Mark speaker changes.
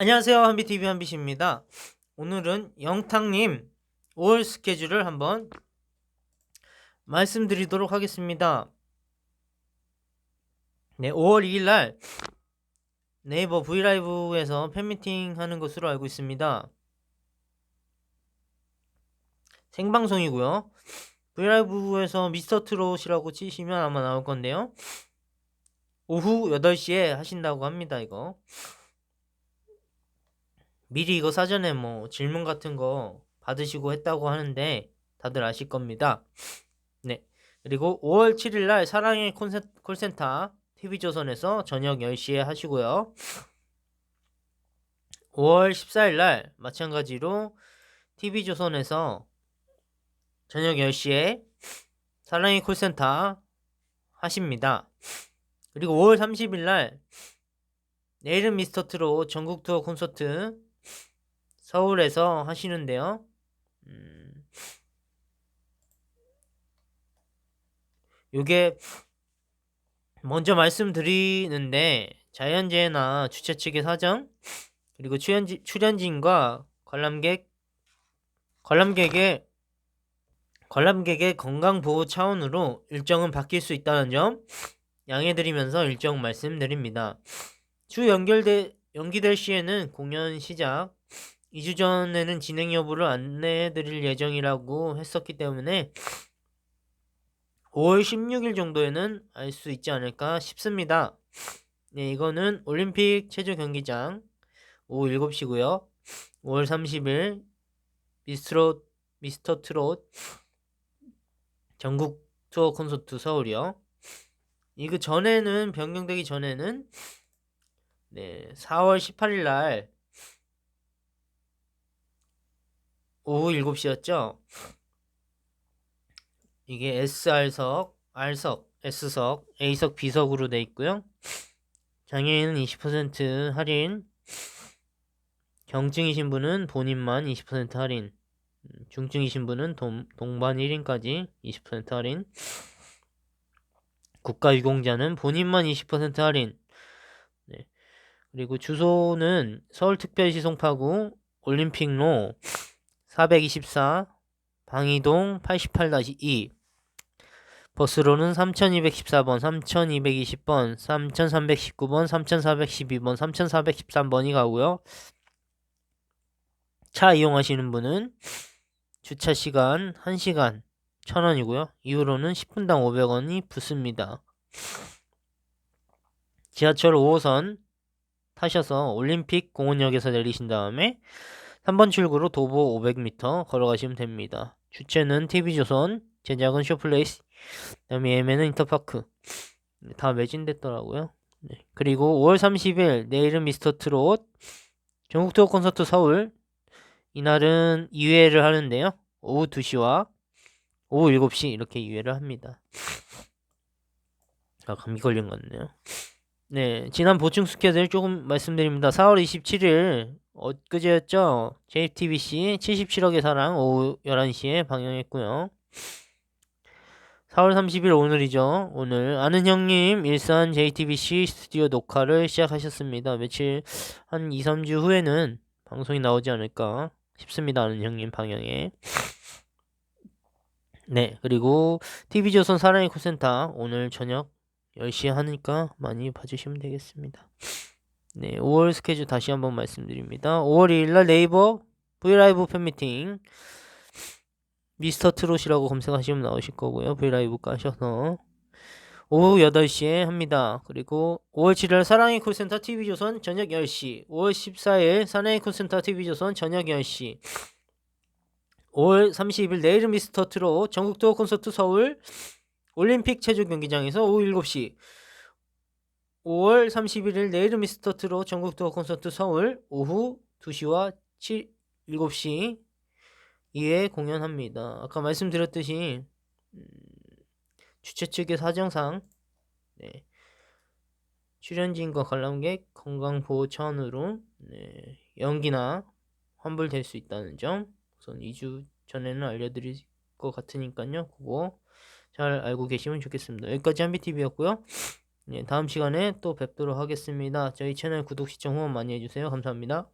Speaker 1: 안녕하세요. 한비TV 한비씨입니다. 오늘은 영탁님 5월 스케줄을 한번 말씀드리도록 하겠습니다. 네, 5월 2일 날 네이버 브이라이브에서 팬미팅 하는 것으로 알고 있습니다. 생방송이고요. 브이라이브에서 미스터 트롯이라고 치시면 아마 나올 건데요. 오후 8시에 하신다고 합니다, 이거. 미리 이거 사전에 뭐 질문 같은 거 받으시고 했다고 하는데 다들 아실 겁니다. 네. 그리고 5월 7일 날 사랑의 콜센터 TV조선에서 저녁 10시에 하시고요. 5월 14일 날 마찬가지로 TV조선에서 저녁 10시에 사랑의 콜센터 하십니다. 그리고 5월 30일 날 내일은 미스터 트롯 전국 투어 콘서트 서울에서 하시는데요. 음, 요게 먼저 말씀드리는데 자연재해나 주최 측의 사정 그리고 출연진, 출연진과 관람객 관람객의 관람객의 건강 보호 차원으로 일정은 바뀔 수 있다는 점 양해드리면서 일정 말씀드립니다. 주 연결돼 연기될 시에는 공연 시작 2주 전에는 진행 여부를 안내해 드릴 예정이라고 했었기 때문에 5월 16일 정도에는 알 수 있지 않을까 싶습니다. 네, 이거는 올림픽 체조 경기장 오후 7시고요. 5월 30일 미스트롯 미스터 트롯 전국 투어 콘서트 서울이요. 이거 전에는 변경되기 전에는 네, 4월 18일 날 오후 7시였죠. 이게 SR석, R석, S석, A석, B석으로 돼 있고요. 장애인은 20% 할인. 경증이신 분은 본인만 20% 할인. 음, 중증이신 분은 동, 동반 1인까지 20% 할인. 국가유공자는 본인만 20% 할인. 네. 그리고 주소는 서울특별시 송파구 올림픽로 424 방이동 88-2 버스로는 3214번, 3220번, 3319번, 3412번, 3413번이 가고요. 차 이용하시는 분은 주차 시간 1시간 1000원이고요. 이후로는 10분당 500원이 붙습니다. 지하철 5호선 타셔서 올림픽 공원역에서 내리신 다음에 3번 출구로 도보 500m 걸어가시면 됩니다. 주체는 TV조선, 제작은 쇼플레이스, 그다음에 예매는 인터파크. 다 매진됐더라고요. 네. 그리고 5월 30일 내일은 미스터 트롯 전국 투어 콘서트 서울 이날은 2회를 하는데요. 오후 2시와 오후 7시 이렇게 2회를 합니다. 아 감기 걸린 것 같네요. 네, 지난 보충 스케줄 조금 말씀드립니다. 4월 27일 엊그제였죠. JTBC 77억의 사랑 오후 11시에 방영했고요. 4월 30일 오늘이죠. 오늘 아는 형님 일산 JTBC 스튜디오 녹화를 시작하셨습니다. 며칠 한 2, 3주 후에는 방송이 나오지 않을까 싶습니다. 아는 형님 방영에. 네, 그리고 TV조선 사랑의 콜센터 오늘 저녁 10시에 하니까 많이 봐주시면 되겠습니다. 네, 5월 스케줄 다시 한번 말씀드립니다. 5월 2일 날 네이버 브이라이브 팬미팅 미스터 트롯이라고 검색하시면 나오실 거고요. 브이라이브 까셔서 오후 8시에 합니다. 그리고 5월 7일 사랑의 콜센터 TV조선 저녁 10시 5월 14일 사랑의 콜센터 TV조선 저녁 10시 5월 30일 내일은 미스터 트롯 전국 투어 콘서트 서울 올림픽 체조 경기장에서 오후 7시 5월 31일 내일은 미스터 트롯 전국 투어 콘서트 서울 오후 2시와 7, 7시 2회 공연합니다. 아까 말씀드렸듯이 음, 주최 측의 사정상 네, 출연진과 관람객 건강 보호 차원으로 네, 연기나 환불될 수 있다는 점 우선 2주 전에는 알려드릴 것 같으니까요. 그거 잘 알고 계시면 좋겠습니다. 여기까지 한비TV였고요. 네, 다음 시간에 또 뵙도록 하겠습니다. 저희 채널 구독, 시청 후원 많이 해주세요. 감사합니다.